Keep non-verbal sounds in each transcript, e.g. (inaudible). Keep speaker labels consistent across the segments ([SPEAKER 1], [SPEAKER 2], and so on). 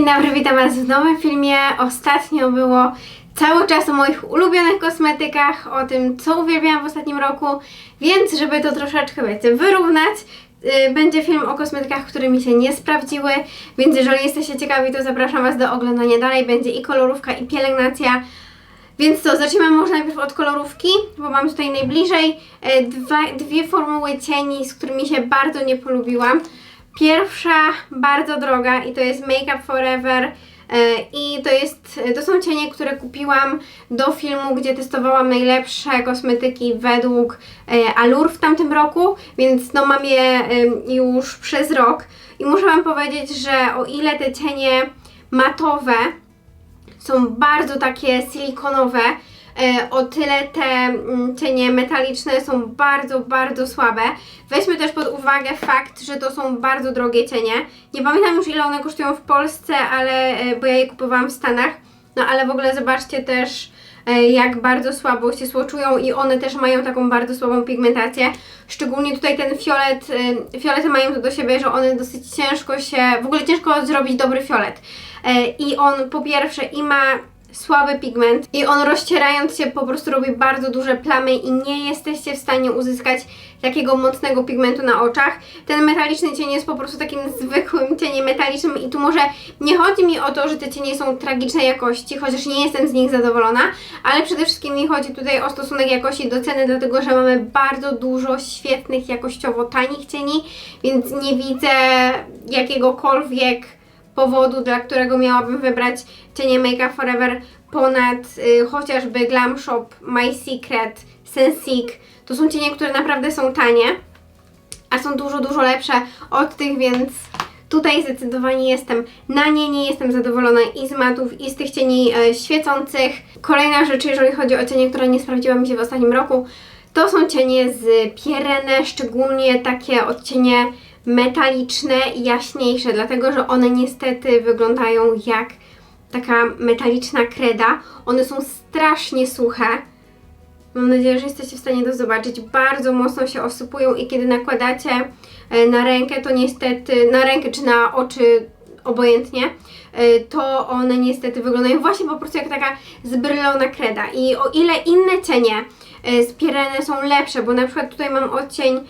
[SPEAKER 1] Dzień dobry, witam Was w nowym filmie. Ostatnio było cały czas o moich ulubionych kosmetykach, o tym, co uwielbiałam w ostatnim roku, więc żeby to troszeczkę, wiecie, wyrównać, yy, będzie film o kosmetykach, które mi się nie sprawdziły, więc jeżeli jesteście ciekawi, to zapraszam Was do oglądania dalej. Będzie i kolorówka, i pielęgnacja. Więc co, zaczniemy może najpierw od kolorówki, bo mam tutaj najbliżej e, dwa, dwie formuły cieni, z którymi się bardzo nie polubiłam. Pierwsza bardzo droga i to jest Make Up Forever e, i to jest, to są cienie, które kupiłam do filmu, gdzie testowałam najlepsze kosmetyki według e, Allure w tamtym roku, więc no mam je e, już przez rok i muszę Wam powiedzieć, że o ile te cienie matowe są bardzo takie silikonowe. E, o tyle te mm, cienie metaliczne są bardzo, bardzo słabe. Weźmy też pod uwagę fakt, że to są bardzo drogie cienie. Nie pamiętam już ile one kosztują w Polsce, ale e, bo ja je kupowałam w Stanach. No ale w ogóle zobaczcie też e, jak bardzo słabo się słoczują i one też mają taką bardzo słabą pigmentację. Szczególnie tutaj ten fiolet, fiolety mają to do siebie, że one dosyć ciężko się, w ogóle ciężko zrobić dobry fiolet. I on po pierwsze i ma słaby pigment i on rozcierając się po prostu robi bardzo duże plamy i nie jesteście w stanie uzyskać takiego mocnego pigmentu na oczach. Ten metaliczny cień jest po prostu takim zwykłym cieniem metalicznym i tu może nie chodzi mi o to, że te cienie są tragicznej jakości, chociaż nie jestem z nich zadowolona, ale przede wszystkim mi chodzi tutaj o stosunek jakości do ceny, dlatego że mamy bardzo dużo świetnych, jakościowo tanich cieni, więc nie widzę jakiegokolwiek powodu, dla którego miałabym wybrać cienie Make Up Forever ponad y, chociażby Glam Shop, My Secret, Sensic. To są cienie, które naprawdę są tanie, a są dużo, dużo lepsze od tych, więc tutaj zdecydowanie jestem na nie, nie jestem zadowolona i z matów, i z tych cieni e, świecących. Kolejna rzecz, jeżeli chodzi o cienie, które nie sprawdziła mi się w ostatnim roku, to są cienie z Pierene, szczególnie takie odcienie metaliczne i jaśniejsze, dlatego że one niestety wyglądają jak taka metaliczna kreda. One są strasznie suche. Mam nadzieję, że jesteście w stanie to zobaczyć. Bardzo mocno się osypują i kiedy nakładacie e, na rękę, to niestety, na rękę czy na oczy, obojętnie, e, to one niestety wyglądają właśnie po prostu jak taka zbrylona kreda. I o ile inne cienie e, z Pirene są lepsze, bo na przykład tutaj mam odcień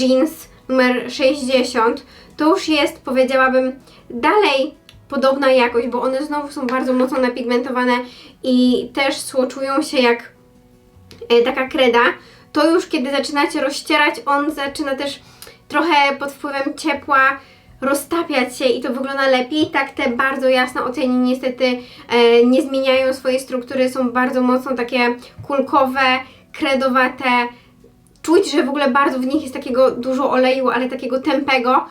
[SPEAKER 1] jeans numer 60, to już jest, powiedziałabym, dalej podobna jakość, bo one znowu są bardzo mocno napigmentowane i też słoczują się jak e, taka kreda, to już kiedy zaczynacie rozcierać, on zaczyna też trochę pod wpływem ciepła roztapiać się i to wygląda lepiej. Tak te bardzo jasne oceny niestety e, nie zmieniają swojej struktury, są bardzo mocno takie kulkowe, kredowate. Czuć, że w ogóle bardzo w nich jest takiego dużo oleju, ale takiego tępego.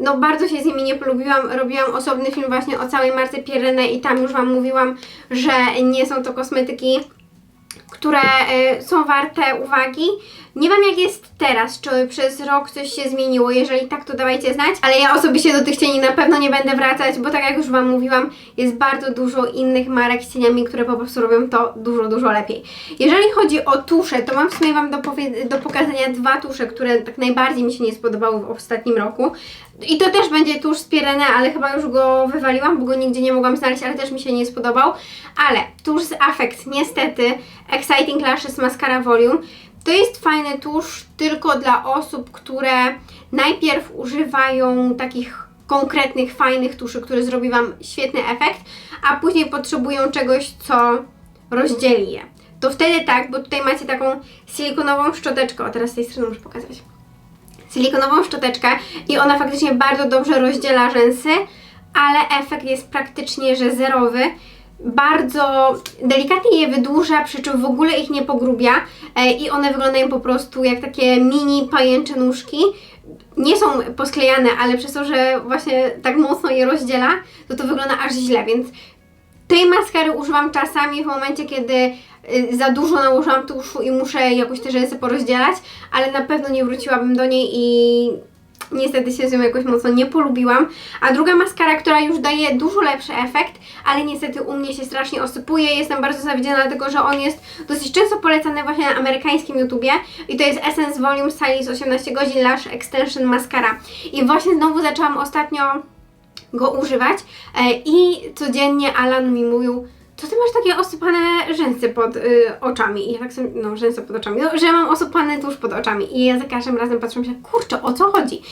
[SPEAKER 1] No bardzo się z nimi nie polubiłam, robiłam osobny film właśnie o całej marce Pierene i tam już Wam mówiłam, że nie są to kosmetyki, które y, są warte uwagi. Nie wiem jak jest teraz, czy przez rok coś się zmieniło, jeżeli tak to dawajcie znać, ale ja osobiście do tych cieni na pewno nie będę wracać, bo tak jak już Wam mówiłam, jest bardzo dużo innych marek z cieniami, które po prostu robią to dużo, dużo lepiej. Jeżeli chodzi o tusze, to mam w sumie Wam do, do pokazania dwa tusze, które tak najbardziej mi się nie spodobały w ostatnim roku. I to też będzie tusz z Pirene, ale chyba już go wywaliłam, bo go nigdzie nie mogłam znaleźć, ale też mi się nie spodobał. Ale tusz z Affect, niestety, Exciting Lashes Mascara Volume. To jest fajny tusz tylko dla osób, które najpierw używają takich konkretnych, fajnych tuszy, który zrobi Wam świetny efekt, a później potrzebują czegoś, co rozdzieli je. To wtedy tak, bo tutaj macie taką silikonową szczoteczkę, o teraz z tej strony muszę pokazać silikonową szczoteczkę i ona faktycznie bardzo dobrze rozdziela rzęsy, ale efekt jest praktycznie, że zerowy. Bardzo delikatnie je wydłuża, przy czym w ogóle ich nie pogrubia e, i one wyglądają po prostu jak takie mini pajęcze nóżki. Nie są posklejane, ale przez to, że właśnie tak mocno je rozdziela, to to wygląda aż źle, więc tej maskary używam czasami w momencie, kiedy za dużo nałożyłam tuszu i muszę jakoś te rzęsy porozdzielać, ale na pewno nie wróciłabym do niej i niestety się z nią jakoś mocno nie polubiłam. A druga maskara, która już daje dużo lepszy efekt, ale niestety u mnie się strasznie osypuje. Jestem bardzo zawiedziona, dlatego że on jest dosyć często polecany właśnie na amerykańskim YouTubie i to jest Essence Volume Stylist 18 godzin Lash Extension Mascara. I właśnie znowu zaczęłam ostatnio go używać e, i codziennie Alan mi mówił, to ty masz takie osypane rzęsy pod y, oczami. I ja tak sobie, no rzęsy pod oczami, no, że mam osypany tuż pod oczami. I ja za każdym razem patrzę się, kurczę, o co chodzi?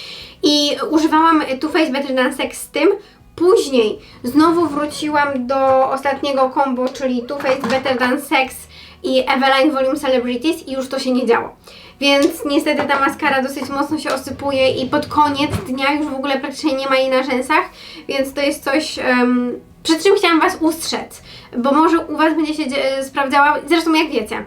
[SPEAKER 1] I używałam Too Faced Better Than Sex z tym. Później znowu wróciłam do ostatniego combo, czyli Too Faced Better Than Sex i Eveline Volume Celebrities i już to się nie działo. Więc niestety ta maskara dosyć mocno się osypuje i pod koniec dnia już w ogóle praktycznie nie ma jej na rzęsach, więc to jest coś, em, przed czym chciałam Was ustrzec, bo może u Was będzie się dzie- sprawdzała, zresztą jak wiecie,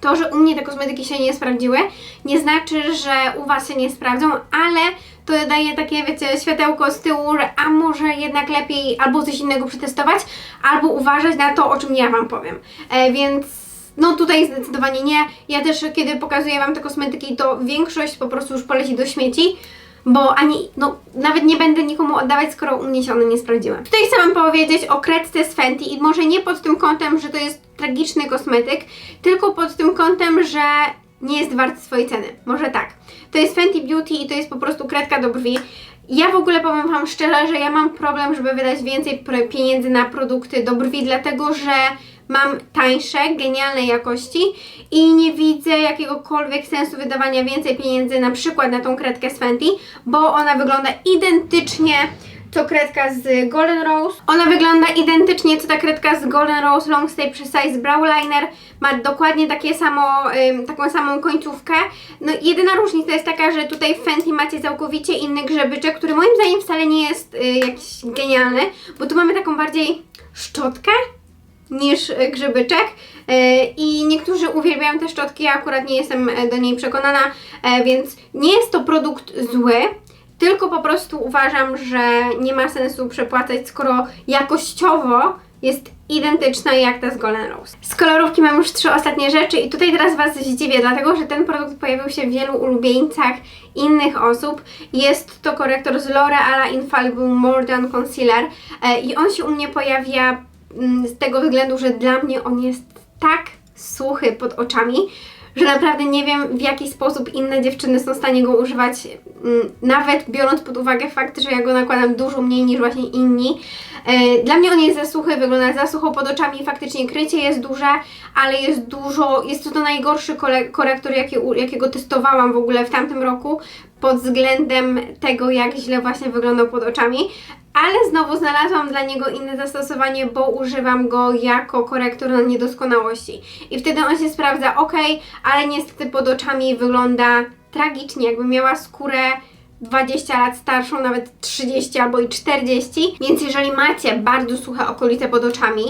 [SPEAKER 1] to, że u mnie te kosmetyki się nie sprawdziły, nie znaczy, że u Was się nie sprawdzą, ale to daje takie, wiecie, światełko z tyłu, że a może jednak lepiej albo coś innego przetestować, albo uważać na to, o czym ja Wam powiem. E, więc no tutaj zdecydowanie nie. Ja też, kiedy pokazuję Wam te kosmetyki, to większość po prostu już poleci do śmieci, bo ani, no nawet nie będę nikomu oddawać, skoro u mnie się one nie sprawdziły. Tutaj chcę Wam powiedzieć o kredce z Fenty i może nie pod tym kątem, że to jest tragiczny kosmetyk, tylko pod tym kątem, że nie jest wart swojej ceny. Może tak. To jest Fenty Beauty i to jest po prostu kredka do brwi. Ja w ogóle powiem Wam szczerze, że ja mam problem, żeby wydać więcej pieniędzy na produkty do brwi, dlatego że mam tańsze, genialnej jakości i nie widzę jakiegokolwiek sensu wydawania więcej pieniędzy na przykład na tą kredkę z Fenty, bo ona wygląda identycznie co kredka z Golden Rose. Ona wygląda identycznie co ta kredka z Golden Rose Long Stay Precise Brow Liner. Ma dokładnie takie samo, taką samą końcówkę. No jedyna różnica jest taka, że tutaj w Fenty macie całkowicie inny grzebyczek, który moim zdaniem wcale nie jest y, jakiś genialny, bo tu mamy taką bardziej szczotkę niż y, grzebyczek Y, i niektórzy uwielbiają te szczotki, ja akurat nie jestem do niej przekonana, więc nie jest to produkt zły, tylko po prostu uważam, że nie ma sensu przepłacać, skoro jakościowo jest identyczna jak ta z Golden Rose. Z kolorówki mam już trzy ostatnie rzeczy i tutaj teraz Was zdziwię, dlatego że ten produkt pojawił się w wielu ulubieńcach innych osób. Jest to korektor z L'Oreal Infallible More Than Concealer e, i on się u mnie pojawia mm, z tego względu, że dla mnie on jest tak suchy pod oczami, że naprawdę nie wiem w jaki sposób inne dziewczyny są w stanie go używać, mm, nawet biorąc pod uwagę fakt, że ja go nakładam dużo mniej niż właśnie inni. E, Dla mnie on jest za suchy, wygląda za sucho pod oczami, faktycznie krycie jest duże, ale jest dużo, jest to, to najgorszy korektor, jaki, jakiego testowałam w ogóle w tamtym roku pod względem tego, jak źle właśnie wyglądał pod oczami. Ale znowu znalazłam dla niego inne zastosowanie, bo używam go jako korektor na niedoskonałości. I wtedy on się sprawdza ok, ale niestety pod oczami wygląda tragicznie, jakby miała skórę 20 lat starszą, nawet 30 albo i 40. Więc jeżeli macie bardzo suche okolice pod oczami,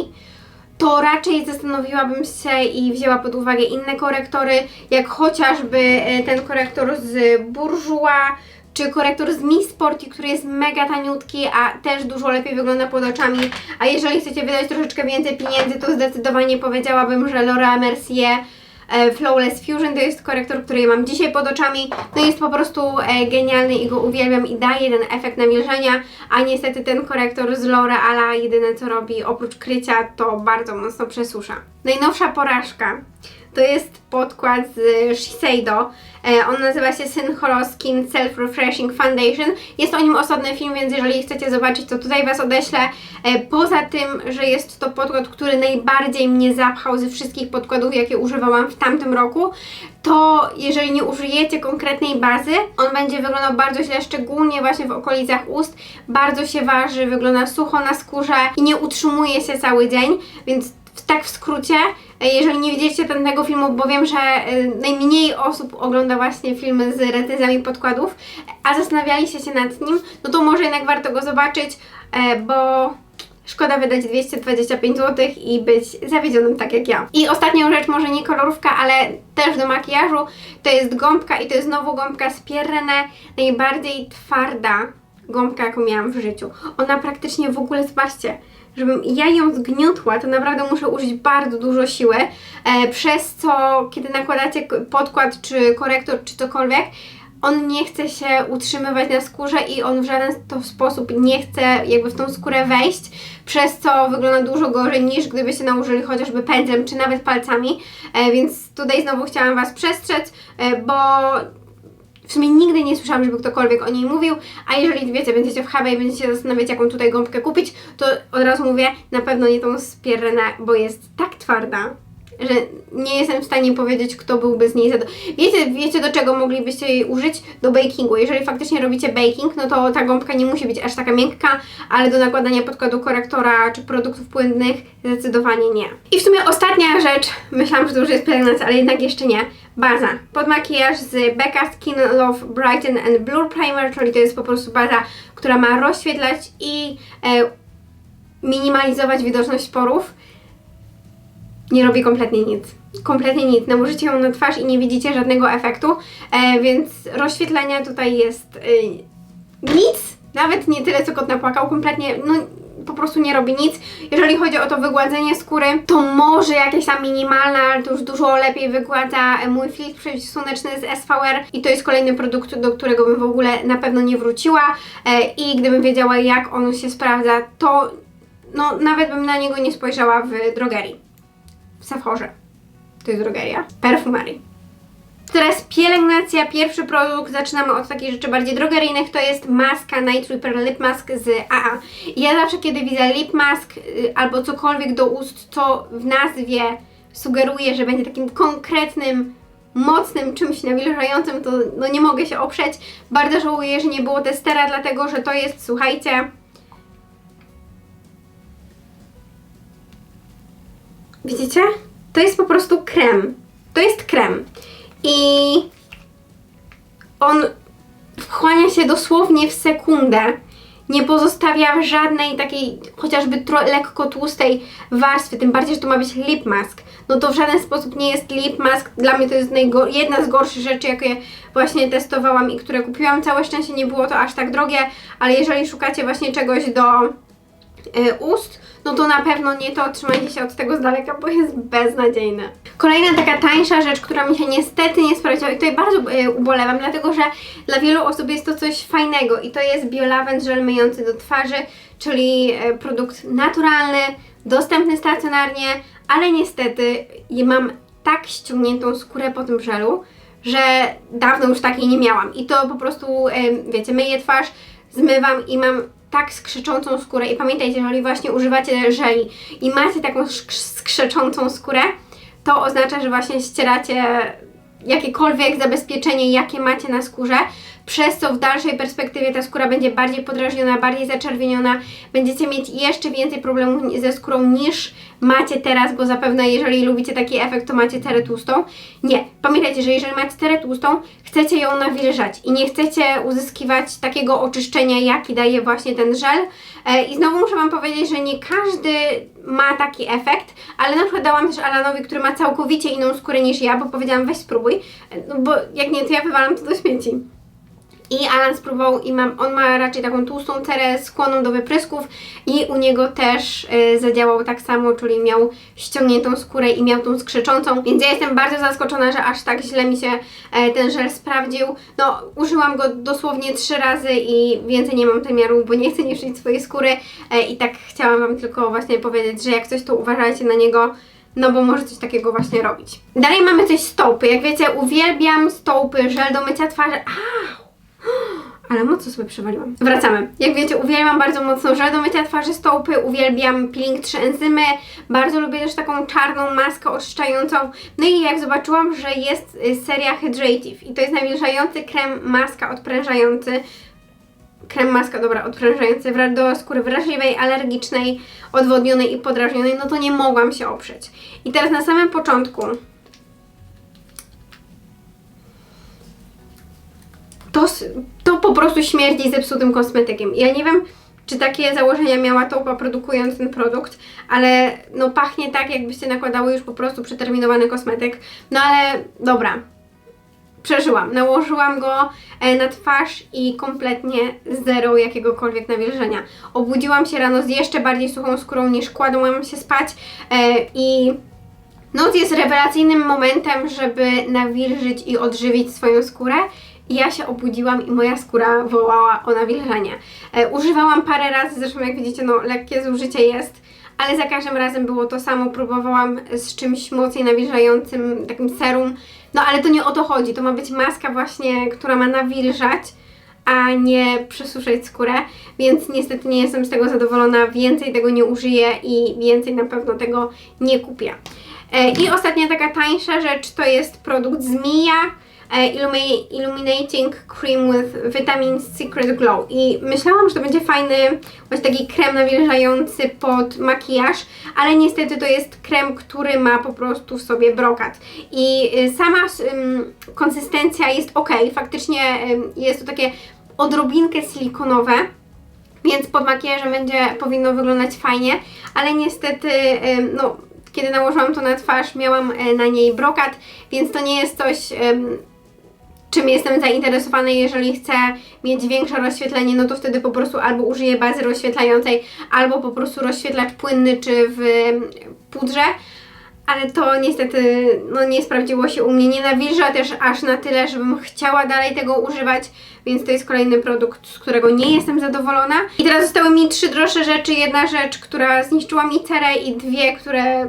[SPEAKER 1] to raczej zastanowiłabym się i wzięła pod uwagę inne korektory, jak chociażby e, ten korektor z Bourjois, czy korektor z Miss Sporty, który jest mega taniutki, a też dużo lepiej wygląda pod oczami. A jeżeli chcecie wydać troszeczkę więcej pieniędzy, to zdecydowanie powiedziałabym, że Laura Mercier Flawless Fusion to jest korektor, który ja mam dzisiaj pod oczami. No jest po prostu e, genialny i go uwielbiam i daje ten efekt nawilżenia, a niestety ten korektor z L'Oreala jedyne co robi oprócz krycia to bardzo mocno przesusza. Najnowsza porażka to jest podkład z Shiseido. E, on nazywa się Synchro Skin Self Refreshing Foundation. Jest o nim osobny film, więc jeżeli chcecie zobaczyć, to tutaj Was odeślę. E, poza tym, że jest to podkład, który najbardziej mnie zapchał ze wszystkich podkładów, jakie używałam w tamtym roku, to jeżeli nie użyjecie konkretnej bazy, on będzie wyglądał bardzo źle, szczególnie właśnie w okolicach ust. Bardzo się waży, wygląda sucho na skórze i nie utrzymuje się cały dzień, więc tak w skrócie, jeżeli nie widzieliście tamtego filmu, bo wiem, że e, najmniej osób ogląda właśnie filmy z recenzjami podkładów, a zastanawialiście się nad nim, no to może jednak warto go zobaczyć, e, bo szkoda wydać 225 zł i być zawiedzionym tak jak ja. I ostatnią rzecz, może nie kolorówka, ale też do makijażu, to jest gąbka i to jest znowu gąbka z Pierrenne, najbardziej twarda gąbka, jaką miałam w życiu. Ona praktycznie w ogóle, zobaczcie, żebym ja ją zgniotła, to naprawdę muszę użyć bardzo dużo siły, e, przez co kiedy nakładacie podkład, czy korektor, czy cokolwiek, on nie chce się utrzymywać na skórze i on w żaden to sposób nie chce jakby w tą skórę wejść, przez co wygląda dużo gorzej niż gdybyście nałożyli chociażby pędzlem, czy nawet palcami, e, więc tutaj znowu chciałam Was przestrzec, e, bo w sumie nigdy nie słyszałam, żeby ktokolwiek o niej mówił, a jeżeli wiecie, będziecie w HB i będziecie zastanawiać, jaką tutaj gąbkę kupić, to od razu mówię, na pewno nie tą z Pierrena, bo jest tak twarda, że nie jestem w stanie powiedzieć, kto byłby z niej zadowolony. Wiecie, wiecie, do czego moglibyście jej użyć? Do bakingu. Jeżeli faktycznie robicie baking, no to ta gąbka nie musi być aż taka miękka, ale do nakładania podkładu korektora czy produktów płynnych zdecydowanie nie. I w sumie ostatnia rzecz, myślałam, że to już jest pielęgnacja, ale jednak jeszcze nie. Baza. Pod makijaż z Becca Skin Love Brighten and Blur Primer, czyli to jest po prostu baza, która ma rozświetlać i e, minimalizować widoczność porów nie robi kompletnie nic. Kompletnie nic. Nałożycie ją na twarz i nie widzicie żadnego efektu, e, więc rozświetlenia tutaj jest e, nic. Nawet nie tyle, co kot napłakał. Kompletnie, no po prostu nie robi nic. Jeżeli chodzi o to wygładzenie skóry, to może jakieś tam minimalne, ale to już dużo lepiej wygładza mój filtr przeciwsłoneczny z SVR i to jest kolejny produkt, do którego bym w ogóle na pewno nie wróciła e, i gdybym wiedziała, jak on się sprawdza, to no nawet bym na niego nie spojrzała w drogerii w Sephorze. To jest drogeria. Perfumerii. Teraz pielęgnacja, pierwszy produkt, zaczynamy od takich rzeczy bardziej drogeryjnych, to jest maska Night Repair Lip Mask z AA. Ja zawsze, kiedy widzę lip mask y, albo cokolwiek do ust, co w nazwie sugeruje, że będzie takim konkretnym, mocnym czymś nawilżającym, to no nie mogę się oprzeć. Bardzo żałuję, że nie było testera, dlatego że to jest, słuchajcie, Widzicie? To jest po prostu krem. To jest krem. I on wchłania się dosłownie w sekundę. Nie pozostawia żadnej takiej chociażby tro- lekko tłustej warstwy, tym bardziej, że to ma być lip mask. No to w żaden sposób nie jest lip mask. Dla mnie to jest jedna z gorszych rzeczy, jakie właśnie testowałam i które kupiłam. Całe szczęście nie było to aż tak drogie, ale jeżeli szukacie właśnie czegoś do y, ust, no to na pewno nie to, trzymajcie się od tego z daleka, bo jest beznadziejne. Kolejna taka tańsza rzecz, która mi się niestety nie sprawdziła i tutaj bardzo y, ubolewam, dlatego że dla wielu osób jest to coś fajnego i to jest Biolawend żel myjący do twarzy, czyli y, produkt naturalny, dostępny stacjonarnie, ale niestety mam tak ściągniętą skórę po tym żelu, że dawno już takiej nie miałam i to po prostu, y, wiecie, myję twarz, zmywam i mam tak skrzyczącą skórę. I pamiętajcie, jeżeli właśnie używacie żeli i macie taką sk- skrzyczącą skórę, to oznacza, że właśnie ścieracie jakiekolwiek zabezpieczenie, jakie macie na skórze, przez co w dalszej perspektywie ta skóra będzie bardziej podrażniona, bardziej zaczerwieniona, będziecie mieć jeszcze więcej problemów ze skórą niż macie teraz, bo zapewne jeżeli lubicie taki efekt, to macie cerę tłustą. Nie, pamiętajcie, że jeżeli macie cerę tłustą, chcecie ją nawilżać i nie chcecie uzyskiwać takiego oczyszczenia, jaki daje właśnie ten żel. E, I znowu muszę Wam powiedzieć, że nie każdy ma taki efekt, ale na przykład dałam też Alanowi, który ma całkowicie inną skórę niż ja, bo powiedziałam weź spróbuj, E, no bo jak nie, to ja wywalam to do śmieci. I Alan spróbował i mam, on ma raczej taką tłustą cerę skłonną do wyprysków i u niego też y, zadziałał tak samo, czyli miał ściągniętą skórę i miał tą skrzyczącą, więc ja jestem bardzo zaskoczona, że aż tak źle mi się e, ten żel sprawdził. No, użyłam go dosłownie trzy razy i więcej nie mam zamiaru, bo nie chcę niszczyć swojej skóry e, i tak chciałam Wam tylko właśnie powiedzieć, że jak coś to uważajcie na niego, no bo może coś takiego właśnie robić. Dalej mamy coś stołpy. Jak wiecie, uwielbiam stołpy, żel do mycia twarzy. Au! (gasps) Ale mocno sobie przewaliłam. Wracamy. Jak wiecie, uwielbiam bardzo mocno żel do mycia twarzy stołpy, uwielbiam peeling 3 enzymy, bardzo lubię też taką czarną maskę oczyszczającą. No i jak zobaczyłam, że jest y, seria Hydrative i to jest nawilżający krem maska odprężający, krem maska, dobra, odprężający do skóry wrażliwej, alergicznej, odwodnionej i podrażnionej, no to nie mogłam się oprzeć. I teraz na samym początku to, to po prostu śmierdzi zepsutym kosmetykiem. Ja nie wiem, czy takie założenia miała Taupa produkując ten produkt, ale no pachnie tak, jakbyście nakładały już po prostu przeterminowany kosmetyk. No ale dobra, przeżyłam. Nałożyłam go e, na twarz i kompletnie zero jakiegokolwiek nawilżenia. Obudziłam się rano z jeszcze bardziej suchą skórą niż kładłam się spać e, i noc jest rewelacyjnym momentem, żeby nawilżyć i odżywić swoją skórę. I ja się obudziłam i moja skóra wołała o nawilżenie. E, używałam parę razy, zresztą jak widzicie, no lekkie zużycie jest, ale za każdym razem było to samo. Próbowałam z czymś mocniej nawilżającym, takim serum. No ale to nie o to chodzi, to ma być maska właśnie, która ma nawilżać, a nie przesuszać skórę, więc niestety nie jestem z tego zadowolona, więcej tego nie użyję i więcej na pewno tego nie kupię. E, I ostatnia taka tańsza rzecz to jest produkt z Mia Illumi- Illuminating Cream with Vitamin Secret Glow. I myślałam, że to będzie fajny właśnie taki krem nawilżający pod makijaż, ale niestety to jest krem, który ma po prostu w sobie brokat. I y, sama ym, konsystencja jest ok, faktycznie jest to takie odrobinkę silikonowe, więc pod makijażem będzie powinno wyglądać fajnie, ale niestety, no, kiedy nałożyłam to na twarz, miałam e, na niej brokat, więc to nie jest coś, czym jestem zainteresowana. Jeżeli chcę mieć większe rozświetlenie, no to wtedy po prostu albo użyję bazy rozświetlającej, albo po prostu rozświetlacz płynny czy w pudrze. Ale to niestety no, nie sprawdziło się u mnie. Nie nawilża też aż na tyle, żebym chciała dalej tego używać, więc to jest kolejny produkt, z którego nie jestem zadowolona. I teraz zostały mi trzy droższe rzeczy. Jedna rzecz, która zniszczyła mi cerę i dwie, które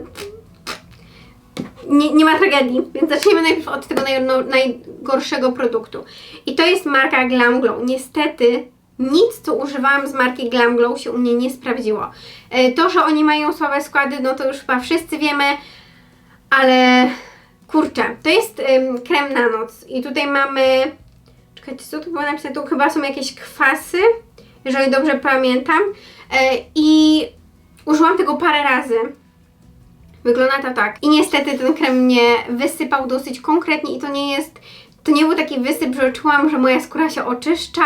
[SPEAKER 1] nie, nie ma tragedii, więc zacznijmy najpierw od tego naj, no, najgorszego produktu. I to jest marka Glam Glow. Niestety nic, co używałam z marki Glam Glow się u mnie nie sprawdziło. E, To, że oni mają słabe składy, no to już chyba wszyscy wiemy, ale kurczę, to jest ym, krem na noc i tutaj mamy, czekajcie, co tu było napisane, tu chyba są jakieś kwasy, jeżeli dobrze pamiętam e, i użyłam tego parę razy. Wygląda to tak. I niestety ten krem mnie wysypał dosyć konkretnie i to nie jest, to nie był taki wysyp, że czułam, że moja skóra się oczyszcza,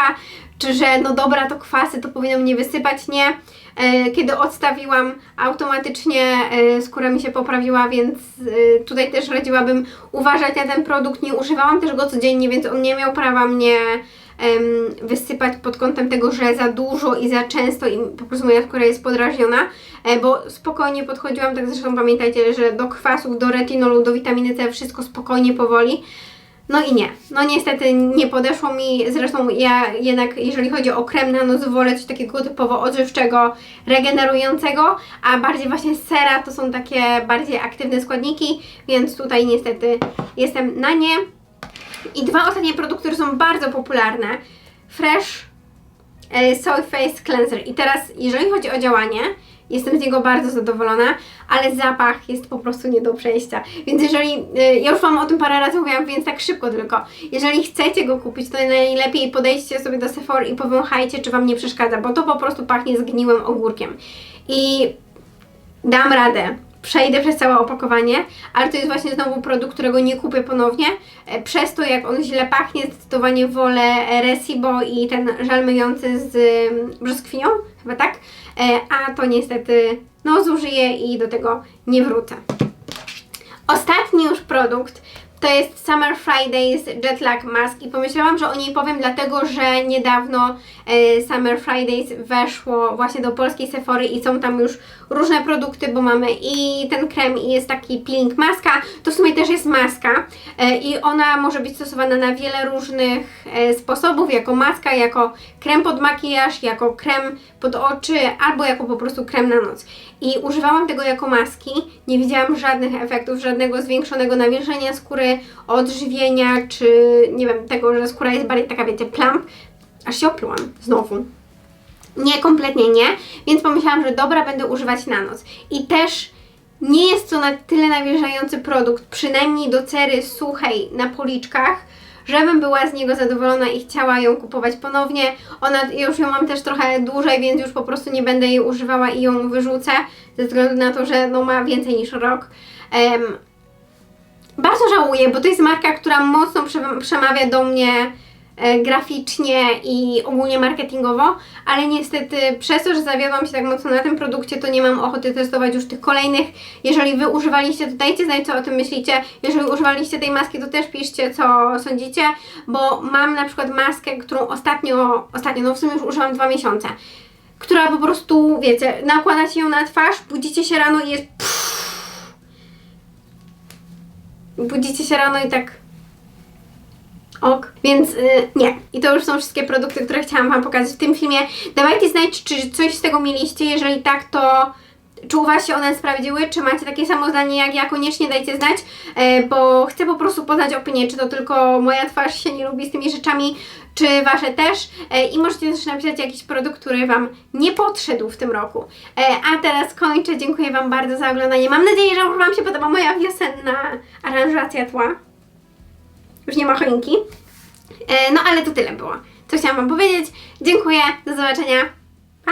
[SPEAKER 1] czy że no dobra, to kwasy, to powinno mnie wysypać. Nie. E, Kiedy odstawiłam, automatycznie e, skóra mi się poprawiła, więc e, tutaj też radziłabym uważać na ten produkt. Nie używałam też go codziennie, więc on nie miał prawa mnie wysypać pod kątem tego, że za dużo i za często i po prostu moja skóra jest podrażniona, e, bo spokojnie podchodziłam, tak zresztą pamiętajcie, że do kwasów, do retinolu, do witaminy C wszystko spokojnie, powoli. No i nie. No niestety nie podeszło mi. Zresztą ja jednak, jeżeli chodzi o krem na noc, wolę coś takiego typowo odżywczego, regenerującego, a bardziej właśnie sera to są takie bardziej aktywne składniki, więc tutaj niestety jestem na nie. I dwa ostatnie produkty, które są bardzo popularne. Fresh e, Soy Face Cleanser. I teraz, jeżeli chodzi o działanie, jestem z niego bardzo zadowolona, ale zapach jest po prostu nie do przejścia. Więc jeżeli, e, ja już Wam o tym parę razy mówiłam, więc tak szybko tylko. Jeżeli chcecie go kupić, to najlepiej podejdźcie sobie do Sephora i powąchajcie, czy Wam nie przeszkadza, bo to po prostu pachnie zgniłym ogórkiem. I dam radę. Przejdę przez całe opakowanie, ale to jest właśnie znowu produkt, którego nie kupię ponownie. E, Przez to, jak on źle pachnie, zdecydowanie wolę e, Resibo i ten żel myjący z ym, brzoskwinią, chyba tak. E, A to niestety, no zużyję i do tego nie wrócę. Ostatni już produkt to jest Summer Fridays Jetlag Mask i pomyślałam, że o niej powiem dlatego, że niedawno Summer Fridays weszło właśnie do polskiej Sephory i są tam już różne produkty, bo mamy i ten krem i jest taki peeling maska, to w sumie też jest maska e, i ona może być stosowana na wiele różnych e, sposobów, jako maska, jako krem pod makijaż, jako krem pod oczy albo jako po prostu krem na noc. I używałam tego jako maski, nie widziałam żadnych efektów, żadnego zwiększonego nawilżenia skóry, odżywienia, czy nie wiem, tego, że skóra jest bardziej taka, wiecie, plump. Aż się oplułam znowu. Nie, kompletnie nie, więc pomyślałam, że dobra, będę używać na noc. I też nie jest to na tyle nawilżający produkt, przynajmniej do cery suchej na policzkach, żebym była z niego zadowolona i chciała ją kupować ponownie. Ona, już ją mam też trochę dłużej, więc już po prostu nie będę jej używała i ją wyrzucę, ze względu na to, że no, ma więcej niż rok. Em, bardzo żałuję, bo to jest marka, która mocno prze- przemawia do mnie graficznie i ogólnie marketingowo, ale niestety przez to, że zawiodłam się tak mocno na tym produkcie, to nie mam ochoty testować już tych kolejnych. Jeżeli Wy używaliście, to dajcie znać, co o tym myślicie. Jeżeli używaliście tej maski, to też piszcie, co sądzicie, bo mam na przykład maskę, którą ostatnio, ostatnio, no w sumie już używam dwa miesiące, która po prostu, wiecie, nakładacie ją na twarz, budzicie się rano i jest budzicie się rano i tak ok, więc y, nie. I to już są wszystkie produkty, które chciałam Wam pokazać w tym filmie. Dawajcie znać, czy coś z tego mieliście, jeżeli tak, to czy u Was się one sprawdziły, czy macie takie samo zdanie jak ja, koniecznie dajcie znać, e, bo chcę po prostu poznać opinię, czy to tylko moja twarz się nie lubi z tymi rzeczami, czy Wasze też e, i możecie też napisać jakiś produkt, który Wam nie podszedł w tym roku. E, a teraz kończę, dziękuję Wam bardzo za oglądanie, mam nadzieję, że Wam się podoba moja wiosenna aranżacja tła. Już nie ma choinki. E, no ale to tyle było, co chciałam Wam powiedzieć. Dziękuję, do zobaczenia. Pa!